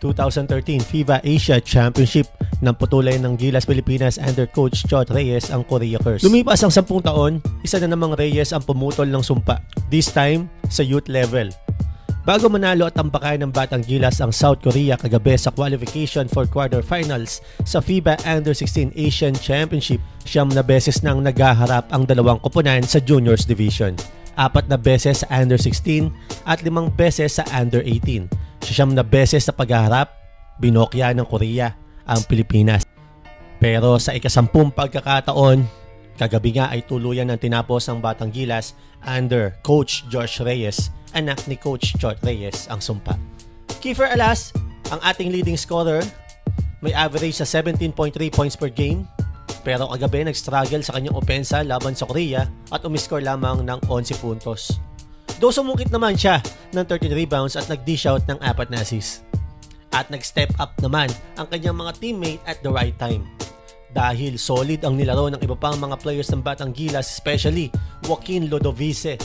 2013 FIBA Asia Championship ng putulay ng Gilas Pilipinas under coach Chot Reyes ang Korea Curse. Lumipas ang 10 taon, isa na namang Reyes ang pumutol ng sumpa. This time sa youth level. Bago manalo at tampakan ng Batang Gilas ang South Korea kagabi sa qualification for quarterfinals sa FIBA Under-16 Asian Championship, siyam na beses nang nagaharap ang dalawang koponan sa Juniors Division. Apat na beses sa Under-16 at limang beses sa Under-18. Siyam na beses sa paghaharap, binokya ng Korea ang Pilipinas. Pero sa ikasampung pagkakataon, kagabi nga ay tuluyan ng tinapos ang Batang Gilas under Coach Josh Reyes, anak ni Coach Chot Reyes ang sumpa. Kiefer Alas, ang ating leading scorer, may average sa 17.3 points per game, pero kagabi nag-struggle sa kanyang opensa laban sa Korea at umiscore lamang ng 11 puntos. Though sumungkit naman siya ng 13 rebounds at nag-dish out ng apat na assist. At nag-step up naman ang kanyang mga teammate at the right time. Dahil solid ang nilaro ng iba pang mga players ng Batang Gilas, especially Joaquin Lodovice.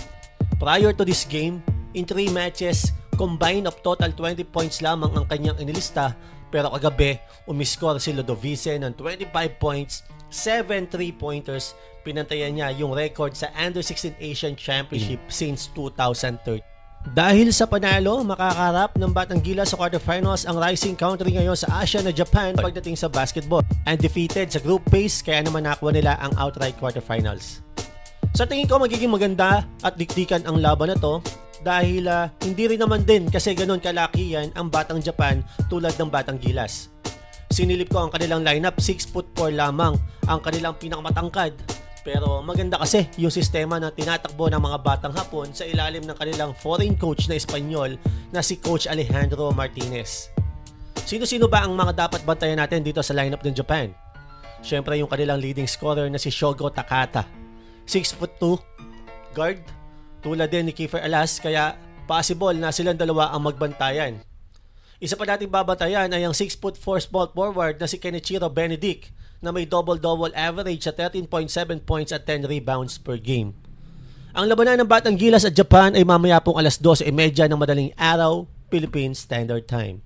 Prior to this game, in 3 matches, combined of total 20 points lamang ang kanyang inilista pero kagabi, umiscore si Lodovice ng 25 points, 7 3-pointers. Pinantayan niya yung record sa Under-16 Asian Championship since 2013. Dahil sa panalo, makakarap ng Batang Gilas sa quarterfinals ang rising country ngayon sa Asia na Japan pagdating sa basketball. Undefeated sa group phase kaya naman nakuha nila ang outright quarterfinals. Sa tingin ko magiging maganda at dikdikan ang laban na to dahil ah, hindi rin naman din kasi ganun kalaki yan ang Batang Japan tulad ng Batang Gilas. Sinilip ko ang kanilang lineup, 6 foot 4 lamang ang kanilang pinakamatangkad. Pero maganda kasi yung sistema na tinatakbo ng mga batang hapon sa ilalim ng kanilang foreign coach na Espanyol na si Coach Alejandro Martinez. Sino-sino ba ang mga dapat bantayan natin dito sa lineup ng Japan? Siyempre yung kanilang leading scorer na si Shogo Takata. 6 foot 2, guard, tulad din ni Kiefer Alas kaya possible na silang dalawa ang magbantayan. Isa pa nating babantayan ay ang 6 foot 4 small forward na si Kenichiro Benedict na may double-double average sa 13.7 points at 10 rebounds per game. Ang labanan ng Batang Gilas at Japan ay mamaya pong alas 12.30 ng madaling araw, Philippine Standard Time.